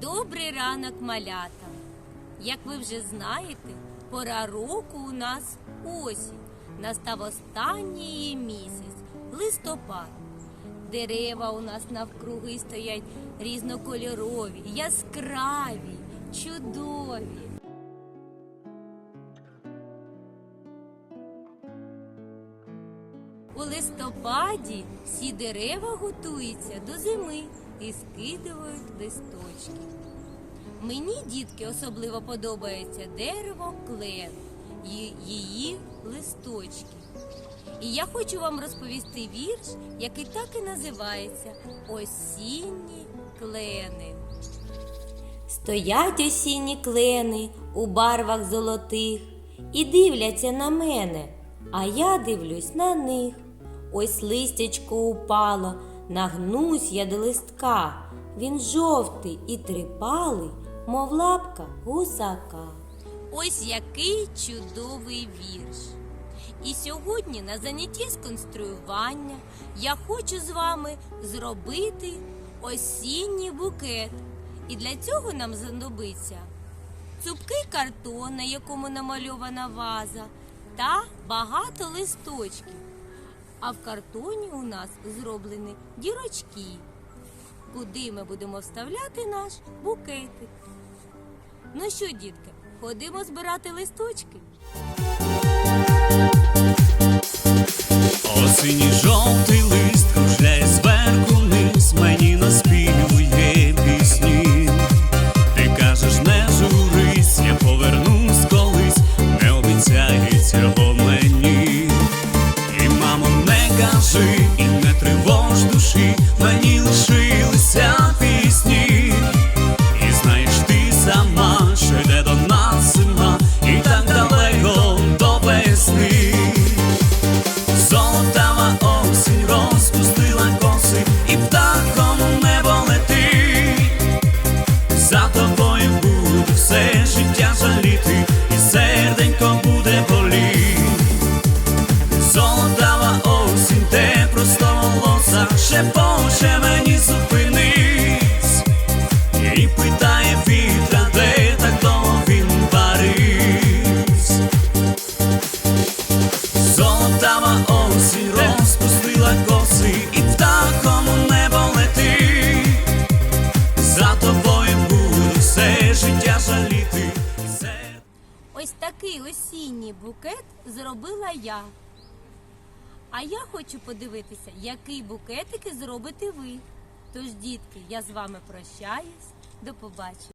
Добрий ранок, малята. Як ви вже знаєте, пора року у нас осінь. Настав останній місяць, листопад. Дерева у нас навкруги стоять різнокольорові, яскраві, чудові. У листопаді всі дерева готуються до зими і скидують листочки. Мені, дітки, особливо подобається дерево клен, ї- її листочки. І я хочу вам розповісти вірш, який так і називається Осінні клени. Стоять осінні клени у барвах золотих і дивляться на мене, а я дивлюсь на них. Ось листячко упало, нагнусь я до листка. Він жовтий і трипалий, мов лапка гусака. Ось який чудовий вірш. І сьогодні на занятті з конструювання я хочу з вами зробити осінній букет. І для цього нам знадобиться цупкий картон, на якому намальована ваза, та багато листочків. А в картоні у нас зроблені дірочки, куди ми будемо вставляти наш букетик. Ну що, дітки, ходимо збирати листочки. Осінній жовтий лист не і не тривож душі, мені лишилися пісні. І знаєш ти сама, що йде до нас зима, і так далеко до весни. Золотава осінь розпустила коси і птахом у небо летить. Шепоче мені зупинись. І питає вітра, де так довго він парись. Золотава осінь розпустила коси і птахом у небо летить. За тобою буду все життя жаліти. все Ось такий осінній букет зробила я. А я хочу подивитися, який букетики зробите ви. Тож, дітки, я з вами прощаюсь. До побачення.